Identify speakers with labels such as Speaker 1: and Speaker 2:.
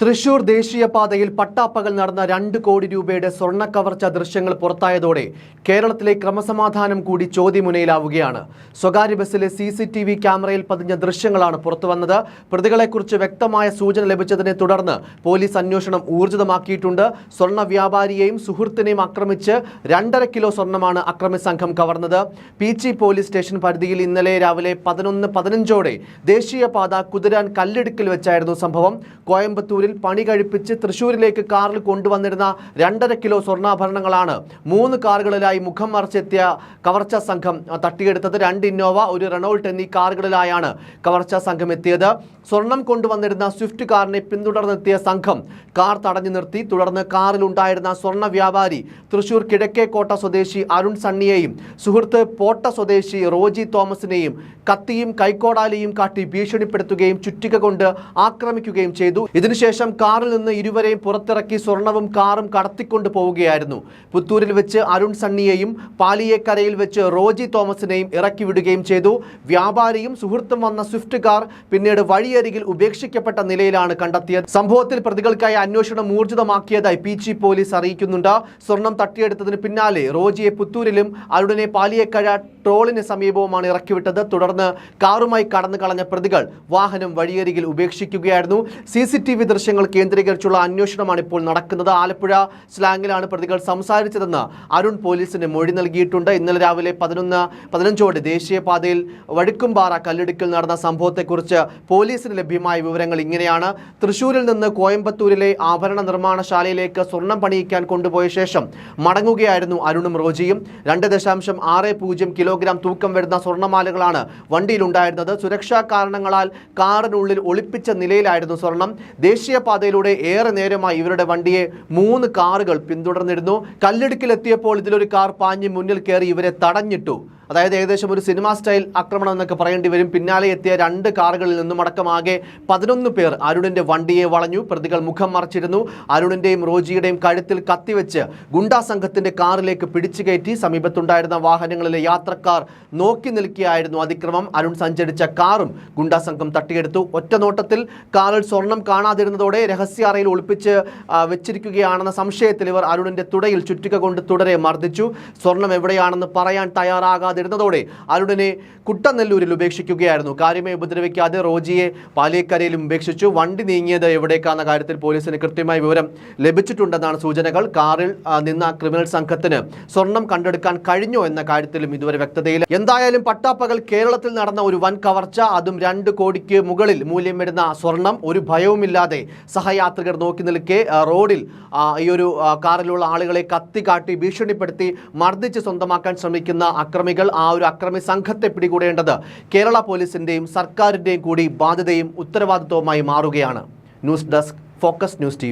Speaker 1: തൃശൂർ ദേശീയപാതയിൽ പട്ടാപ്പകൽ നടന്ന രണ്ട് കോടി രൂപയുടെ സ്വർണ കവർച്ച ദൃശ്യങ്ങൾ പുറത്തായതോടെ കേരളത്തിലെ ക്രമസമാധാനം കൂടി ചോദ്യമുനയിലാവുകയാണ്. സ്വകാര്യ ബസ്സിലെ സി സി ടി വി ക്യാമറയിൽ പതിഞ്ഞ ദൃശ്യങ്ങളാണ് പുറത്തുവന്നത്. പ്രതികളെക്കുറിച്ച് വ്യക്തമായ സൂചന ലഭിച്ചതിനെ തുടർന്ന് പോലീസ് അന്വേഷണം ഊർജിതമാക്കിയിട്ടുണ്ട്. സ്വർണ വ്യാപാരിയെയും സുഹൃത്തിനെയും ആക്രമിച്ച് രണ്ടര കിലോ സ്വർണമാണ് അക്രമി സംഘം കവർന്നത്. പീച്ചി പോലീസ് സ്റ്റേഷൻ പരിധിയിൽ ഇന്നലെ രാവിലെ പതിനൊന്ന് പതിനഞ്ചോടെ ദേശീയപാത കുതിരാൻ കല്ലിടുക്കിൽ വെച്ചായിരുന്നു സംഭവം. കോയമ്പത്തൂരിൽ പണി കഴിപ്പിച്ച് തൃശൂരിലേക്ക് കാറിൽ കൊണ്ടുവന്നിരുന്ന രണ്ടര കിലോ സ്വർണാഭരണങ്ങളാണ് മൂന്ന് കാറുകളിലായി മുഖം മറച്ചെത്തിയ കവർച്ച സംഘം തട്ടിയെടുത്തത്. രണ്ട് ഇന്നോവ ഒരു റെനോൾട്ട് എന്നീ കാറുകളിലായാണ് കവർച്ചാ സംഘം എത്തിയത്. സ്വർണം കൊണ്ടുവന്നിരുന്ന സ്വിഫ്റ്റ് കാറിനെ പിന്തുടർന്നെത്തിയ സംഘം കാർ തടഞ്ഞു നിർത്തി. തുടർന്ന് കാറിലുണ്ടായിരുന്ന സ്വർണ വ്യാപാരി തൃശൂർ കിഴക്കേക്കോട്ട സ്വദേശി അരുൺ സണ്ണിയെയും സുഹൃത്ത് പോട്ട സ്വദേശി റോജി തോമസിനെയും കത്തിയും കൈക്കോടാലിയും കാട്ടി ഭീഷണിപ്പെടുത്തുകയും ചുറ്റിക കൊണ്ട് ആക്രമിക്കുകയും ചെയ്തു. ഇതിനുശേഷം കാറിൽ നിന്ന് ഇരുവരെയും പുറത്തിറക്കി സ്വർണവും കാറും കടത്തിക്കൊണ്ട് പോവുകയായിരുന്നു. പുത്തൂരിൽ വെച്ച് അരുൺ സണ്ണിയെയും പാലിയേക്കരയിൽ വെച്ച് റോജി തോമസിനെയും ഇറക്കി വിടുകയും ചെയ്തു. വ്യാപാരിയും സുഹൃത്തും വന്ന സ്വിഫ്റ്റ് കാർ പിന്നീട് വഴിയരികിൽ ഉപേക്ഷിക്കപ്പെട്ട നിലയിലാണ് കണ്ടെത്തിയത്. സംഭവത്തിൽ പ്രതികൾക്കായി അന്വേഷണം ഊർജിതമാക്കിയതായി പി ജി പോലീസ് അറിയിക്കുന്നുണ്ട്. സ്വർണം തട്ടിയെടുത്തതിന് പിന്നാലെ റോജിയെ പുത്തൂരിലും അരുണിനെ പാലിയേക്കര ട്രോളിന് സമീപവുമാണ് ഇറക്കിവിട്ടത്. തുടർന്ന് കാറുമായി കടന്നു കളഞ്ഞ പ്രതികൾ വാഹനം വഴിയരികിൽ ഉപേക്ഷിക്കുകയായിരുന്നു. സി സി ടി വി ദൃശ്യങ്ങൾ കേന്ദ്രീകരിച്ചുള്ള അന്വേഷണമാണ് ഇപ്പോൾ നടക്കുന്നത്. ആലപ്പുഴ സ്ലാങ്ങിലാണ് പ്രതികൾ സംസാരിച്ചതെന്ന് അരുൺ പോലീസിന് മൊഴി നൽകിയിട്ടുണ്ട്. ഇന്നലെ രാവിലെ പതിനൊന്ന് പതിനഞ്ചോടെ ദേശീയപാതയിൽ വഴുക്കുംപാറ കല്ലിടുക്കിൽ നടന്ന സംഭവത്തെക്കുറിച്ച് പോലീസിന് ലഭ്യമായ വിവരങ്ങൾ ഇങ്ങനെയാണ്. തൃശൂരിൽ നിന്ന് കോയമ്പത്തൂരിലെ ആഭരണ നിർമ്മാണശാലയിലേക്ക് സ്വർണം പണിയിക്കാൻ കൊണ്ടുപോയ ശേഷം മടങ്ങുകയായിരുന്നു അരുണും റോജിയും. രണ്ട് ദശാംശം ആറ് പൂജ്യം കിലോഗ്രാം തൂക്കം വരുന്ന സ്വർണമാലകളാണ് വണ്ടിയിലുണ്ടായിരുന്നത്. സുരക്ഷാ കാരണങ്ങളാൽ കാറിനുള്ളിൽ ഒളിപ്പിച്ച നിലയിലായിരുന്നു സ്വർണം. ദേശീയപാതയിലൂടെ ഏറെ നേരമായി ഇവരുടെ വണ്ടിയെ മൂന്ന് കാറുകൾ പിന്തുടർന്നിരുന്നു. കല്ലിടുക്കിലെത്തിയപ്പോൾ ഇതിലൊരു കാർ പാഞ്ഞ് മുന്നിൽ കയറി ഇവരെ തടഞ്ഞിട്ടു. അതായത് ഏകദേശം ഒരു സിനിമ സ്റ്റൈൽ ആക്രമണം എന്നൊക്കെ പറയേണ്ടി വരും. പിന്നാലെ എത്തിയ രണ്ട് കാറുകളിൽ നിന്നും അടക്കമാകെ പതിനൊന്ന് പേർ അരുണിന്റെ വണ്ടിയെ വളഞ്ഞു. പ്രതികൾ മുഖം മറച്ചിരുന്നു. അരുണിന്റെയും റോജിയുടെയും കഴുത്തിൽ കത്തിവെച്ച് ഗുണ്ടാ സംഘത്തിന്റെ കാറിലേക്ക് പിടിച്ചു കയറ്റി സമീപത്തുണ്ടായിരുന്ന വാഹനങ്ങളിലെ യാത്രക്കാർ നോക്കി നിൽക്കുകയായിരുന്നു അതിക്രമം. അരുൺ സഞ്ചരിച്ച കാറും ഗുണ്ടാ സംഘം തട്ടിയെടുത്തു. ഒറ്റ നോട്ടത്തിൽ കാറിൽ സ്വർണം കാണാതിരുന്നതോടെ രഹസ്യ അറയിൽ ഒളിപ്പിച്ച് വെച്ചിരിക്കുകയാണെന്ന സംശയത്തിൽ ഇവർ അരുണിന്റെ തുടയിൽ ചുറ്റിക കൊണ്ട് തുടരെ മർദ്ദിച്ചു. സ്വർണം എവിടെയാണെന്ന് പറയാൻ തയ്യാറാകാതിരുന്നതോടെ അരുണിനെ കുട്ടനെല്ലൂരിൽ ഉപേക്ഷിക്കുകയായിരുന്നു. കാര്യമേ ഉപദ്രവിക്കാതെ റോജിയെ പാലിയക്കരയിലും ഉപേക്ഷിച്ചു. വണ്ടി നീങ്ങിയത് എവിടേക്കാന്ന കാര്യത്തിൽ പോലീസിന് കൃത്യമായ വിവരം ലഭിച്ചിട്ടുണ്ടെന്നാണ് സൂചനകൾ. കാറിൽ നിന്ന ക്രിമിനൽ സംഘത്തിന് സ്വർണം കണ്ടെടുക്കാൻ കഴിഞ്ഞോ എന്ന കാര്യത്തിലും ഇതുവരെ വ്യക്തതയില്ല. എന്തായാലും പട്ടാപ്പകൽ കേരളത്തിൽ നടന്ന ഒരു വൻ കവർച്ച അതും രണ്ട് കോടിക്ക് മുകളിൽ മൂല്യം വരുന്ന സ്വർണം ഒരു ഭയവുമില്ലാതെ സഹയാത്രികർ നോക്കി നിൽക്കെ റോഡിൽ ഈ ഒരു കാറിലുള്ള ആളുകളെ കത്തി കാട്ടി ഭീഷണിപ്പെടുത്തി മർദ്ദിച്ച് സ്വന്തമാക്കാൻ ശ്രമിക്കുന്ന അക്രമികൾ ആ ഒരു അക്രമി സംഘത്തെ പിടികൂടേണ്ടത് കേരള പോലീസിന്റെയും സർക്കാരിന്റെയും കൂടി ബാധ്യതയും ഉത്തരവാദിത്വവുമായി മാറുകയാണ്. News desk focus news T